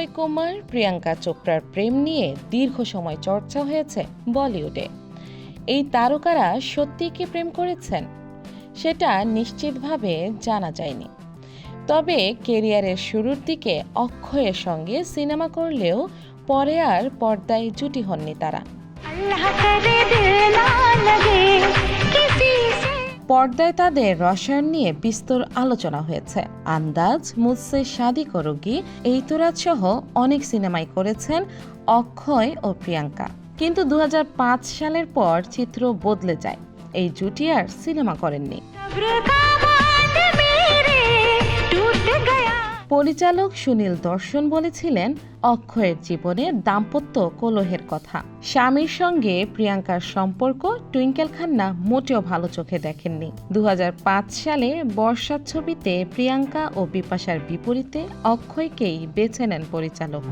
অক্ষয় কুমার, প্রিয়াঙ্কা চোপড়ার প্রেম নিয়ে দীর্ঘ সময় চর্চা হয়েছে বলিউডে। এই তারকারা সত্যি কি প্রেম করেছেন? সেটা নিশ্চিতভাবে জানা যায়নি। তবে কেরিয়ারের শুরুর দিকে অক্ষয়ের সঙ্গে সিনেমা করলেও পরে আর পর্দায় জুটি হননি তারা। পর্দায় তাদের রসায়ন নিয়ে বিস্তর আলোচনা হয়েছে। আন্দাজ মুসে শাদি এই এইতরাজ সহ অনেক সিনেমাই করেছেন অক্ষয় ও প্রিয়াঙ্কা। কিন্তু দু হাজার পাঁচ সালের পর চিত্র বদলে যায়। এই জুটি আর সিনেমা করেননি। পরিচালক সুনীল দর্শন বলেছিলেন অক্ষয়ের জীবনে দাম্পত্য কলহের কথা। স্বামীর সঙ্গে প্রিয়াঙ্কার সম্পর্ক টুইঙ্কেল খান্না মোটেও ভালো চোখে দেখেননি। দু হাজার পাঁচ সালে বর্ষার ছবিতে প্রিয়াঙ্কা ও বিপাশার বিপরীতে অক্ষয়কেই বেছে নেন পরিচালক।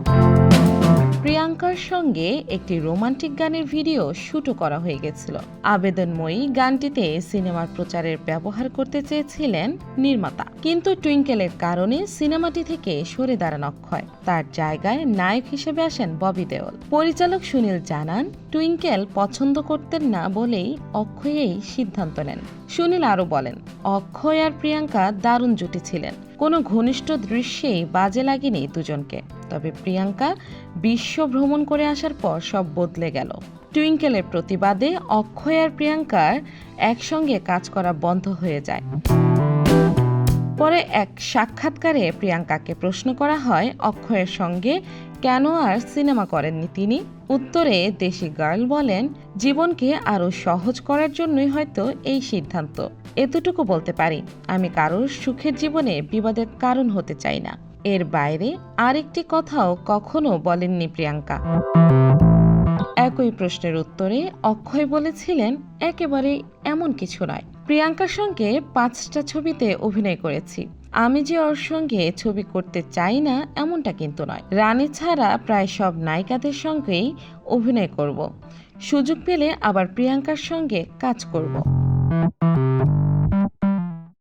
প্রিয়াঙ্কার সঙ্গে একটি রোমান্টিক গানের ভিডিও শুটও করা হয়ে গেছিল। আবেদনময়ী গানটিতে সিনেমার প্রচারের ব্যবহার করতে চেয়েছিলেন নির্মাতা। কিন্তু টুইঙ্কেলের কারণে সিনেমাটি থেকে সরে দাঁড়ান অক্ষয়। তার জায়গায় নায়ক হিসেবে আসেন ববি দেওল। পরিচালক সুনীল জানান, টুইঙ্কেল পছন্দ করতেন না বলেই অক্ষয় এই সিদ্ধান্ত নেন। সুনীল আরও বলেন, অক্ষয় আর প্রিয়াঙ্কা দারুণ জুটি ছিলেন। কোনো ঘনিষ্ঠ দৃশ্যেই বাজে লাগেনি দুজনকে। তবে প্রিয়াঙ্কা বিশ্ব ভ্রমণ করে আসার পর সব বদলে গেল। টুইঙ্কেলের প্রতিবাদে অক্ষয় আর প্রিয়াঙ্কার একসঙ্গে কাজ করা বন্ধ হয়ে যায়। পরে এক সাক্ষাৎকারে প্রিয়াঙ্কাকে প্রশ্ন করা হয়, অক্ষয়ের সঙ্গে কেন আর সিনেমা করেননি তিনি? উত্তরে দেশি গার্ল বলেন, জীবনকে আরও সহজ করার জন্যই হয়তো এই সিদ্ধান্ত। এতটুকু বলতে পারি, আমি কারোর সুখের জীবনে বিবাদের কারণ হতে চাই না। এর বাইরে আরেকটি কথাও কখনো বলেননি প্রিয়াঙ্কা। একই প্রশ্নের উত্তরে অক্ষয় বলেছিলেন, একেবারে এমন কিছু নয়। প্রিয়াঙ্কার সঙ্গে পাঁচটা ছবিতে অভিনয় করেছি। আমি যে ওর সঙ্গে ছবি করতে চাই না, এমনটা কিন্তু নয়। রানী ছাড়া প্রায় সব নায়িকাদের সঙ্গেই অভিনয় করব। সুযোগ পেলে আবার প্রিয়াঙ্কার সঙ্গে কাজ করব।